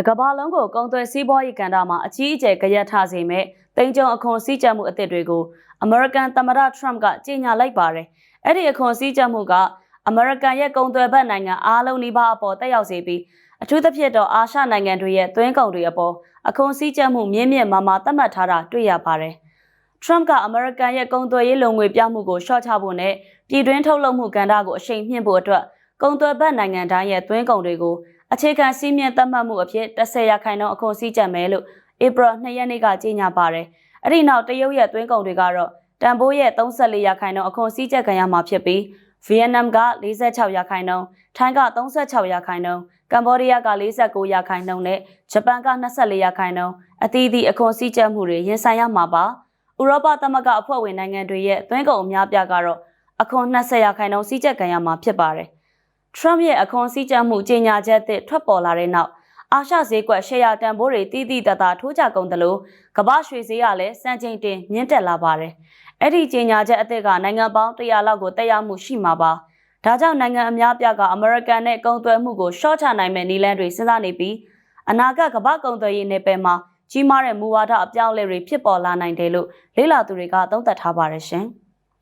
တကဘာလုံးကိုကုန်သွယ်စီးပွားရေးကဏ္ဍမှာအကြီးအကျယ်ကြရက်ထားစေမဲ့တင်ကြုံအခွန်စည်းကြပ်မှုအသစ်တွေကိုအမေရိကန်သမ္မတထရမ့်ကကြေညာလိုက်ပါတယ်။အဲ့ဒီအခွန်စည်းကြပ်မှုကအမေရိကန်ရဲ့ကုန်သွယ်ဘက်နိုင်ငံအားလုံးနီးပါးအပေါ်တက်ရောက်စေပြီးအထူးသဖြင့်တော့အာရှနိုင်ငံတွေရဲ့သွင်းကုန်တွေအပေါ်အခွန်စည်းကြပ်မှုမြင့်မြင့်မားမားသတ်မှတ်ထားတာတွေ့ရပါတယ်။ Trump ကအမေရိကန်ရဲ့ကုန်သွယ်ရေးလုံငွေပြမှုကိုရှော့ချဖို့နဲ့ပြည်တွင်းထုတ်လုပ်မှုကဏ္ဍကိုအရှိန်မြှင့်ဖို့အတွက်ကုန်သွယ်ဘက်နိုင်ငံတိုင်းရဲ့သွင်းကုန်တွေကို အခြေခံစည်းမျဉ်းသတ်မှတ်မှုအဖြစ်10ရာခိုင်နှုန်းအခွန်စည်းကြပ်မယ်လို့ဧပြီ2ရက်နေ့ကကြေညာပါတယ်။အဲ့ဒီနောက်တရုတ်ရဲ့သွင်းကုန်တွေကတော့တန်ဖိုးရဲ့34ရာခိုင်နှုန်းအခွန်စည်းကြပ်ခံရမှာဖြစ်ပြီးဗီယက်နမ်က46ရာခိုင်နှုန်းထိုင်းက36ရာခိုင်နှုန်းကမ္ဘောဒီးယားက49ရာခိုင်နှုန်းနဲ့ဂျပန်က24ရာခိုင်နှုန်းအသီးသီးအခွန်စည်းကြပ်မှုတွေရင်ဆိုင်ရမှာပါ။ဥရောပသမဂ္ဂအဖွဲ့ဝင်နိုင်ငံတွေရဲ့သွင်းကုန်အများပြားကတော့အခွန်20ရာခိုင်နှုန်းစည်းကြပ်ခံရမှာဖြစ်ပါတယ်။ Trump ရဲ့အခွန်စည်းကြပ်မှုကြေညာချက်သစ်ထွက်ပေါ်လာတဲ့နောက်အာရှဈေးကွက်ရှယ်ယာတန်ဖိုးတွေတီးတီးတသာထိုးကြကုန်တယ်လို့ကမ္ဘာရွှေဈေးကလည်းစံချိန်တင်မြင့်တက်လာပါတယ်။အဲ့ဒီကြေညာချက်အသစ်ကနိုင်ငံပေါင်း100လောက်ကိုတက်ရောက်မှုရှိမှာပါ။ဒါကြောင့်နိုင်ငံအများပြားကအမေရိကန်နဲ့ကုန်သွယ်မှုကိုရှော့ချနိုင်မဲ့နည်းလမ်းတွေစဉ်းစားနေပြီးအနာဂတ်ကမ္ဘာကုန်သွယ်ရေးနယ်ပယ်မှာကြီးမားတဲ့မူဝါဒအပြောင်းအလဲတွေဖြစ်ပေါ်လာနိုင်တယ်လို့လေ့လာသူတွေကသုံးသပ်ထားပါတယ်ရှင်။